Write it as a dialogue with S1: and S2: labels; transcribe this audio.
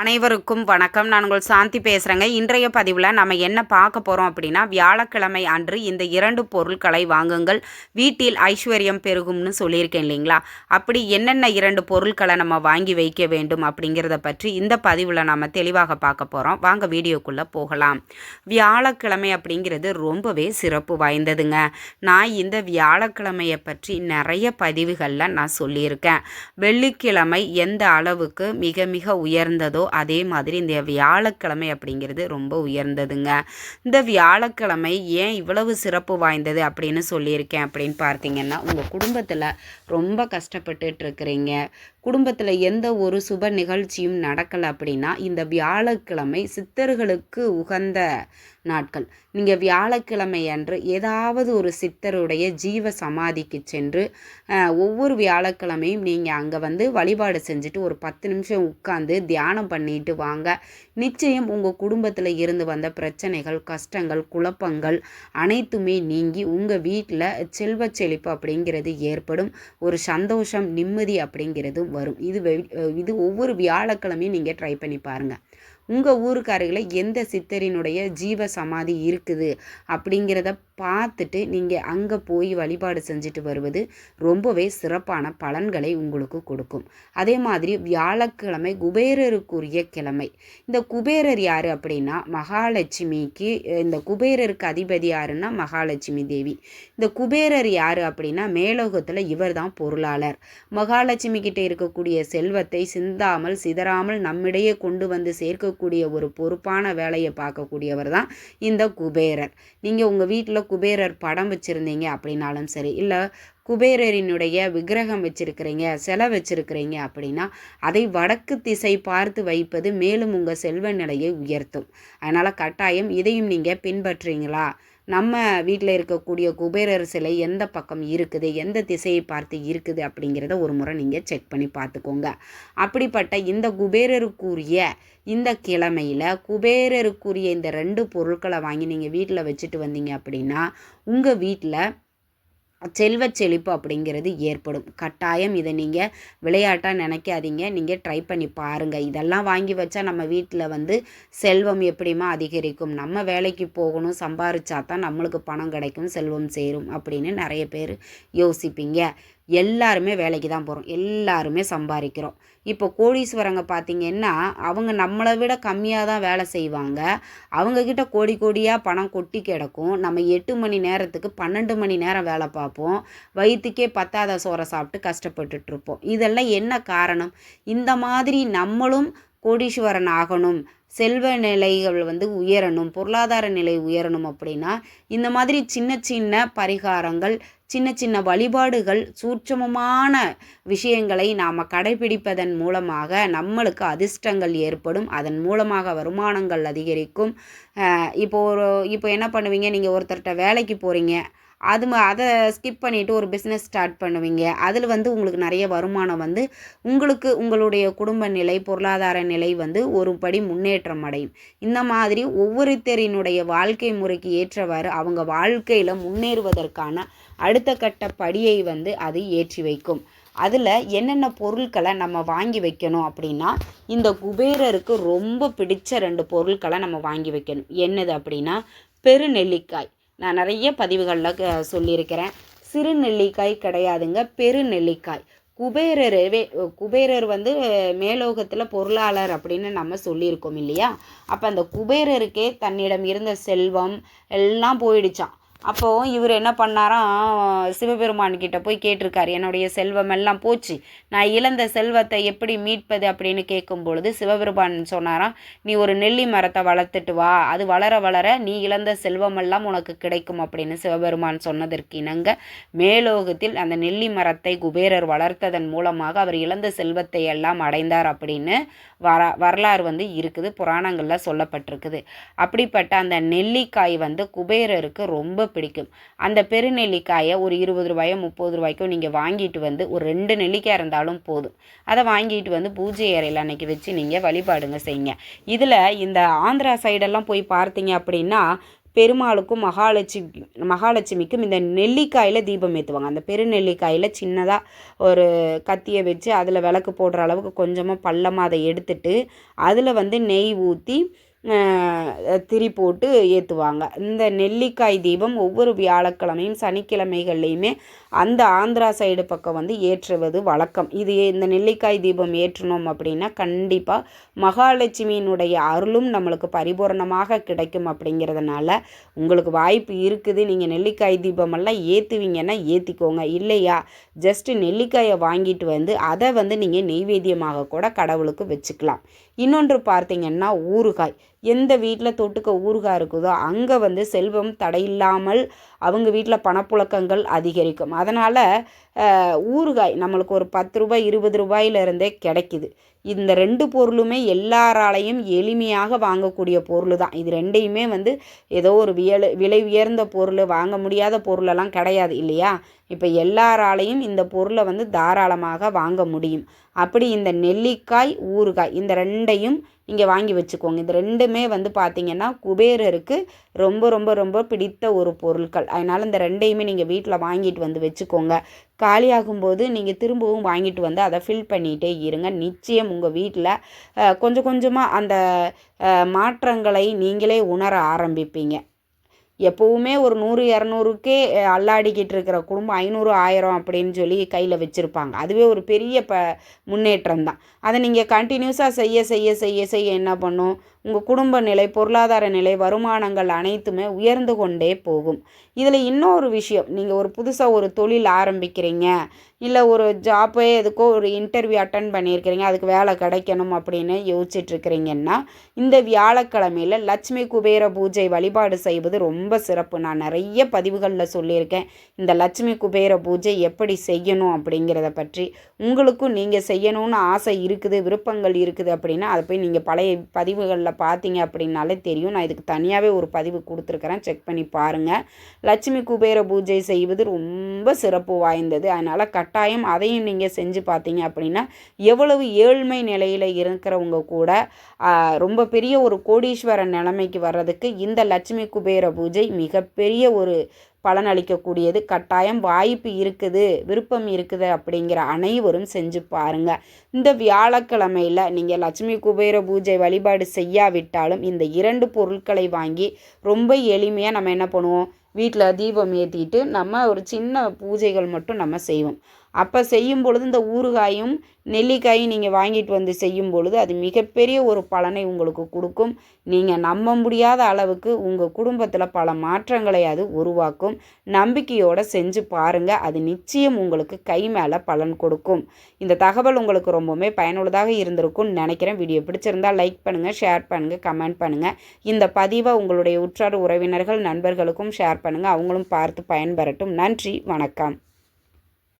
S1: அனைவருக்கும் வணக்கம். நான் உங்கள் சாந்தி பேசுகிறேங்க இன்றைய பதிவில் நம்ம என்ன பார்க்க போகிறோம் அப்படின்னா வியாழக்கிழமை அன்று இந்த இரண்டு பொருட்களை வாங்குங்கள். வீட்டில் ஐஸ்வர்யம் பெருகும்னு சொல்லியிருக்கேன் இல்லைங்களா? அப்படி என்னென்ன இரண்டு பொருட்களை நம்ம வாங்கி வைக்க வேண்டும் அப்படிங்கிறத பற்றி இந்த பதிவில் நம்ம தெளிவாக பார்க்க போகிறோம் வாங்க வீடியோக்குள்ளே போகலாம். வியாழக்கிழமை அப்படிங்கிறது ரொம்பவே சிறப்பு வாய்ந்ததுங்க. நான் இந்த வியாழக்கிழமையை பற்றி நிறைய பதிவுகளில் நான் சொல்லியிருக்கேன். வெள்ளிக்கிழமை எந்த அளவுக்கு மிக மிக உயர்ந்ததோ அதே மாதிரி இந்த வியாழக்கிழமை அப்படிங்கிறது ரொம்ப உயர்ந்ததுங்க. இந்த வியாழக்கிழமை ஏன் இவ்வளவு சிறப்பு வாய்ந்தது அப்படின்னு சொல்லியிருக்கேன் அப்படின்னு பார்த்தீங்கன்னா உங்கள் குடும்பத்தில் ரொம்ப கஷ்டப்பட்டுட்டு இருக்கிறீங்க குடும்பத்தில் எந்த ஒரு சுப நிகழ்ச்சியும் நடக்கலை அப்படின்னா இந்த வியாழக்கிழமை சித்தர்களுக்கு உகந்த நாட்கள். நீங்கள் வியாழக்கிழமை அன்று ஏதாவது ஒரு சித்தருடைய ஜீவ சமாதிக்கு சென்று ஒவ்வொரு வியாழக்கிழமையும் நீங்கள் அங்கே வந்து வழிபாடு செஞ்சுட்டு ஒரு பத்து நிமிஷம் உட்காந்து தியானம் பண்ணிட்டு வாங்க. நிச்சயம் உங்கள் குடும்பத்தில் இருந்து வந்த பிரச்சனைகள் கஷ்டங்கள் குழப்பங்கள் அனைத்துமே நீங்கி உங்கள் வீட்டில் செல்வ செழிப்பு அப்படிங்கிறது ஏற்படும். ஒரு சந்தோஷம் நிம்மதி அப்படிங்கிறது வரும். இது வெ- இது ஒவ்வொரு வியாழக்கிழமையும் நீங்கள் ட்ரை பண்ணி பாருங்கள் உங்கள் ஊருக்கு அருகில் எந்த சித்தரினுடைய ஜீவ சமாதி இருக்குது அப்படிங்கிறத பார்த்துட்டு நீங்கள் அங்கே போய் வழிபாடு செஞ்சுட்டு வருவது ரொம்பவே சிறப்பான பலன்களை உங்களுக்கு கொடுக்கும். அதே மாதிரி வியாழக்கிழமை குபேரருக்குரிய கிழமை. இந்த குபேரர் யார் அப்படின்னா மகாலட்சுமிக்கு இந்த குபேரருக்கு அதிபதி யாருன்னா மகாலட்சுமி தேவி. இந்த குபேரர் யார் அப்படின்னா மேலோகத்தில் இவர் தான் பொருளாளர். மகாலட்சுமி கிட்டே இருக்கக்கூடிய செல்வத்தை சிந்தாமல் சிதறாமல் நம்மிடையே கொண்டு வந்து சேர்க்கக்கூடிய ஒரு பொறுப்பான வேலையை பார்க்கக்கூடியவர் தான் இந்த குபேரர். நீங்கள் உங்கள் வீட்டில் குபேரர் படம் வச்சுருந்தீங்க அப்படின்னாலும் சரி இல்லை குபேரரினுடைய விக்கிரகம் வச்சிருக்கிறீங்க சிலை வச்சிருக்கிறீங்க அப்படின்னா அதை வடக்கு திசை பார்த்து வைப்பது மேலும் உங்கள் செல்வ நிலையை உயர்த்தும். அதனால் கட்டாயம் இதையும் நீங்கள் பின்பற்றுறீங்களா? நம்ம வீட்டில் இருக்கக்கூடிய குபேரர் சிலை எந்த பக்கம் இருக்குது? எந்த திசையை பார்த்து இருக்குது? அப்படிங்கிறத ஒரு முறை நீங்கள் செக் பண்ணி பார்த்துக்கோங்க. அப்படிப்பட்ட இந்த குபேரருக்குரிய இந்த கிழமையில் குபேரருக்குரிய இந்த ரெண்டு பொருட்களை வாங்கி நீங்கள் வீட்டில் வச்சுட்டு வந்தீங்க அப்படின்னா உங்கள் வீட்டில் செல்வ செழிப்பு அப்படிங்கிறது ஏற்படும். கட்டாயம் இதை நீங்கள் விளையாட்டாக நினைக்காதீங்க. நீங்கள் ட்ரை பண்ணி பாருங்கள் இதெல்லாம் வாங்கி வச்சா நம்ம வீட்டில் வந்து செல்வம் எப்படிமா அதிகரிக்கும்? நம்ம வேலைக்கு போகணும் சம்பாரிச்சா தான் நம்மளுக்கு பணம் கிடைக்கும் செல்வம் சேரும் அப்படின்னு நிறைய பேர் யோசிப்பீங்க. எல்லாருமே வேலைக்கு தான் போகிறோம் எல்லாருமே சம்பாதிக்கிறோம். இப்போ கோடீஸ்வரங்க பார்த்தீங்கன்னா அவங்க நம்மளை விட கம்மியாக தான் வேலை செய்வாங்க. அவங்கக்கிட்ட கோடி கோடியாக பணம் கொட்டி கிடக்கும். நம்ம எட்டு மணி நேரத்துக்கு பன்னெண்டு மணி நேரம் வேலை பார்ப்போம். வயிற்றுக்கே பத்தாத சோறை சாப்பிட்டு கஷ்டப்பட்டுட்டு இருப்போம். இதெல்லாம் என்ன காரணம்? இந்த மாதிரி நம்மளும் கோடீஸ்வரன் ஆகணும் செல்வ நிலைகள் வந்து உயரணும் பொருளாதார நிலை உயரணும் அப்படின்னா இந்த மாதிரி சின்ன சின்ன பரிகாரங்கள் சின்ன சின்ன வழிபாடுகள் சூட்சமமான விஷயங்களை நாம் கடைபிடிப்பதன் மூலமாக நம்மளுக்கு அதிர்ஷ்டங்கள் ஏற்படும். அதன் மூலமாக வருமானங்கள் அதிகரிக்கும். இப்போ ஒரு இப்போ என்ன பண்ணுவீங்க? நீங்கள் ஒருத்தர்கிட்ட வேலைக்கு போகிறீங்க அது ம- அதை ஸ்கிப் பண்ணிவிட்டு ஒரு பிஸ்னஸ் ஸ்டார்ட் பண்ணுவீங்க. அதில் வந்து உங்களுக்கு நிறைய வருமானம் வந்து உங்களுக்கு உங்களுடைய குடும்ப நிலை பொருளாதார நிலை வந்து ஒரு படி முன்னேற்றம் அடையும். இந்த மாதிரி ஒவ்வொருத்தரினுடைய வாழ்க்கை முறைக்கு ஏற்றவாறு அவங்க வாழ்க்கையில் முன்னேறுவதற்கான அடுத்த கட்ட படியை வந்து அது ஏற்றி வைக்கும். அதில் என்னென்ன பொருட்களை நம்ம வாங்கி வைக்கணும் அப்படின்னா இந்த குபேரருக்கு ரொம்ப பிடிச்ச ரெண்டு பொருட்களை நம்ம வாங்கி வைக்கணும். என்னது அப்படின்னா பெருநெல்லிக்காய். நான் நிறைய பதிவுகளில் க- சொல்லியிருக்கிறேன். சிறு நெல்லிக்காய் கிடையாதுங்க பெரு நெல்லிக்காய் குபேரரவே குபேரர் வந்து மேலோகத்தில் பொருளாளர் அப்படின்னு நம்ம சொல்லியிருக்கோம் இல்லையா? அப்போ அந்த குபேரருக்கே தன்னிடம் இருந்த செல்வம் எல்லாம் போயிடுச்சாம். அப்போது இவர் என்ன பண்ணாராம் சிவபெருமான் கிட்ட போய் கேட்டிருக்காரு என்னுடைய செல்வம் எல்லாம் போச்சு. நான் இழந்த செல்வத்தை எப்படி மீட்பது? அப்படின்னு கேட்கும் பொழுது சிவபெருமான் சொன்னாராம் நீ ஒரு நெல்லி மரத்தை வளர்த்துட்டு வா. அது வளர வளர நீ இழந்த செல்வமெல்லாம் உனக்கு கிடைக்கும் அப்படின்னு சிவபெருமான் சொன்னதற்கு இணங்க மேலோகத்தில் அந்த நெல்லி மரத்தை குபேரர் வளர்த்ததன் மூலமாக அவர் இழந்த செல்வத்தை எல்லாம் அடைந்தார் அப்படின்னு வர வரலாறு வந்து இருக்குது புராணங்களில் சொல்லப்பட்டிருக்குது. அப்படிப்பட்ட அந்த நெல்லிக்காய் வந்து குபேரருக்கு ரொம்ப பிடிக்கும். அந்த பெருநெல்லிக்காயை ஒரு இருபது ரூபாயோ முப்பது ரூபாய்க்கோ நீங்கள் வாங்கிட்டு வந்து ஒரு ரெண்டு நெல்லிக்காய் இருந்தாலும் போதும். அதை வாங்கிட்டு வந்து பூஜை அறையில் அன்னைக்கு வச்சு நீங்கள் வழிபாடுங்க செய்யுங்க. இதில் இந்த ஆந்திரா சைடெல்லாம் போய் பார்த்தீங்க அப்படின்னா பெருமாளுக்கும் மகாலட்சுமி மகாலட்சுமிக்கும் இந்த நெல்லிக்காயில் தீபம் ஏற்றுவாங்க அந்த பெருநெல்லிக்காயில் சின்னதாக ஒரு கத்தியை வச்சு அதில் விளக்கு போடுற அளவுக்கு கொஞ்சமாக பள்ளமாக அதை எடுத்துட்டு அதில் வந்து நெய் ஊற்றி திரி போட்டு ஏற்றுவாங்க இந்த நெல்லிக்காய் தீபம் ஒவ்வொரு வியாழக்கிழமையும் சனிக்கிழமைகள்லையுமே அந்த ஆந்திரா சைடு பக்கம் வந்து ஏற்றுவது வழக்கம். இது இந்த நெல்லிக்காய் தீபம் ஏற்றினோம் அப்படின்னா கண்டிப்பாக மகாலட்சுமியினுடைய அருளும் நம்மளுக்கு பரிபூரணமாக கிடைக்கும் அப்படிங்கிறதுனால உங்களுக்கு வாய்ப்பு இருக்குது. நீங்கள் நெல்லிக்காய் தீபமெல்லாம் ஏற்றுவீங்கன்னா ஏற்றிக்கோங்க இல்லையா? ஜஸ்ட்டு நெல்லிக்காயை வாங்கிட்டு வந்து அதை வந்து நீங்கள் நெய்வேத்தியமாக கூட கடவுளுக்கு வச்சுக்கலாம். இன்னொன்று பார்த்தீங்கன்னா ஊறுகாய். எந்த வீட்டில் தொட்டுக்க ஊறுகாய் இருக்குதோ அங்கே வந்து செல்வம் தடையில்லாமல் அவங்க வீட்டில் பணப்புழக்கங்கள் அதிகரிக்கும். அதனால் ஊறுகாய் நம்மளுக்கு ஒரு பத்து ரூபாய் இருபது ரூபாயிலிருந்தே கிடைக்கிது. இந்த ரெண்டு பொருளுமே எல்லாராலையும் எளிமையாக வாங்கக்கூடிய பொருள் தான் இது ரெண்டையுமே வந்து ஏதோ ஒரு வியல விலை உயர்ந்த பொருள் வாங்க முடியாத பொருளெல்லாம் கிடையாது இல்லையா? இப்போ எல்லாராலையும் இந்த பொருளை வந்து தாராளமாக வாங்க முடியும். அப்படி இந்த நெல்லிக்காய் ஊறுகாய் இந்த ரெண்டையும் இங்கே வாங்கி வச்சுக்கோங்க. இது ரெண்டுமே வந்து பார்த்திங்கன்னா குபேரருக்கு ரொம்ப ரொம்ப ரொம்ப பிடித்த ஒரு பொருட்கள். அதனால் இந்த ரெண்டையுமே நீங்கள் வீட்டில் வாங்கிட்டு வந்து வச்சுக்கோங்க. காலியாகும்போது நீங்கள் திரும்பவும் வாங்கிட்டு வந்து அதை ஃபில் பண்ணிகிட்டே இருங்க. நிச்சயம் உங்கள் வீட்டில் கொஞ்சம் கொஞ்சமாக அந்த மாற்றங்களை நீங்களே உணர ஆரம்பிப்பீங்க. எப்போவுமே ஒரு நூறு இரநூறுக்கே அல்லாடிக்கிட்டு இருக்கிற குடும்பம் ஐநூறு ஆயிரம் அப்படின்னு சொல்லி கையில் வச்சுருப்பாங்க. அதுவே ஒரு பெரிய ப முன்னேற்றம் தான் அதை நீங்கள் கண்டினியூஸாக செய்ய செய்ய செய்ய செய்ய என்ன பண்ணும்? உங்கள் குடும்ப நிலை பொருளாதார நிலை வருமானங்கள் அனைத்துமே உயர்ந்து கொண்டே போகும். இதில் இன்னொரு விஷயம் நீங்கள் ஒரு புதுசாக ஒரு தொழில் ஆரம்பிக்கிறீங்க இல்லை ஒரு ஜாப்பே எதுக்கோ ஒரு இன்டர்வியூ அட்டன் பண்ணியிருக்கிறீங்க அதுக்கு வேலை கிடைக்கணும் அப்படின்னு யோசிச்சிட்ருக்கிறீங்கன்னா இந்த வியாழக்கிழமையில் லட்சுமி குபேர பூஜை வழிபாடு செய்வது ரொம்ப சிறப்பு. நான் நிறைய பதிவுகளில் சொல்லியிருக்கேன் இந்த லட்சுமி குபேர பூஜை எப்படி செய்யணும் அப்படிங்கிறத பற்றி. உங்களுக்கும் நீங்கள் செய்யணும்னு ஆசை இருக்குது விருப்பங்கள் இருக்குது அப்படின்னா அதை போய் நீங்கள் பழைய பதிவுகளில் பார்த்தீங்க அப்படின்னாலே தெரியும். நான் இதுக்கு தனியாகவே ஒரு பதிவு கொடுத்துருக்குறேன். செக் பண்ணி பாருங்கள் லட்சுமி குபேர பூஜை செய்வது ரொம்ப சிறப்பு வாய்ந்தது. அதனால் கட்டாயம் அதையும் நீங்கள் செஞ்சு பார்த்தீங்க அப்படின்னா எவ்வளவு ஏழ்மை நிலையில் இருக்கிறவங்க கூட ரொம்ப பெரிய ஒரு கோடீஸ்வரன் நிலைமைக்கு வர்றதுக்கு இந்த லட்சுமி குபேர பூஜை மிகப்பெரிய ஒரு பலனளிக்கக்கூடியது. கட்டாயம் வாய்ப்பு இருக்குது விருப்பம் இருக்குது அப்படிங்கிற அனைவரும் செஞ்சு பாருங்கள் இந்த வியாழக்கிழமையில் நீங்கள் லட்சுமி குபேர பூஜை வழிபாடு செய்யாவிட்டாலும் இந்த இரண்டு பொருட்களை வாங்கி ரொம்ப எளிமையாக நம்ம என்ன பண்ணுவோம்? வீட்டில் தீபம் ஏற்றிட்டு நம்ம ஒரு சின்ன பூஜைகள் மட்டும் நம்ம செய்வோம். அப்போ செய்யும் பொழுது இந்த ஊறுகாயும் நெல்லிக்காயும் நீங்கள் வாங்கிட்டு வந்து செய்யும் பொழுது அது மிகப்பெரிய ஒரு பலனை உங்களுக்கு கொடுக்கும். நீங்கள் நம்ப முடியாத அளவுக்கு உங்கள் குடும்பத்தில் பல மாற்றங்களை அது உருவாக்கும். நம்பிக்கையோடு செஞ்சு பாருங்கள் அது நிச்சயம் உங்களுக்கு கை மேலே பலன் கொடுக்கும். இந்த தகவல் உங்களுக்கு ரொம்பவுமே பயனுள்ளதாக இருந்திருக்கும்னு நினைக்கிறேன். வீடியோ பிடிச்சிருந்தால் லைக் பண்ணுங்கள் ஷேர் பண்ணுங்கள் கமெண்ட் பண்ணுங்கள் இந்த பதிவை உங்களுடைய உற்றார் உறவினர்கள் நண்பர்களுக்கும் ஷேர் பண்ணுங்கள் அவங்களும் பார்த்து பயன்பெறட்டும். நன்றி வணக்கம்.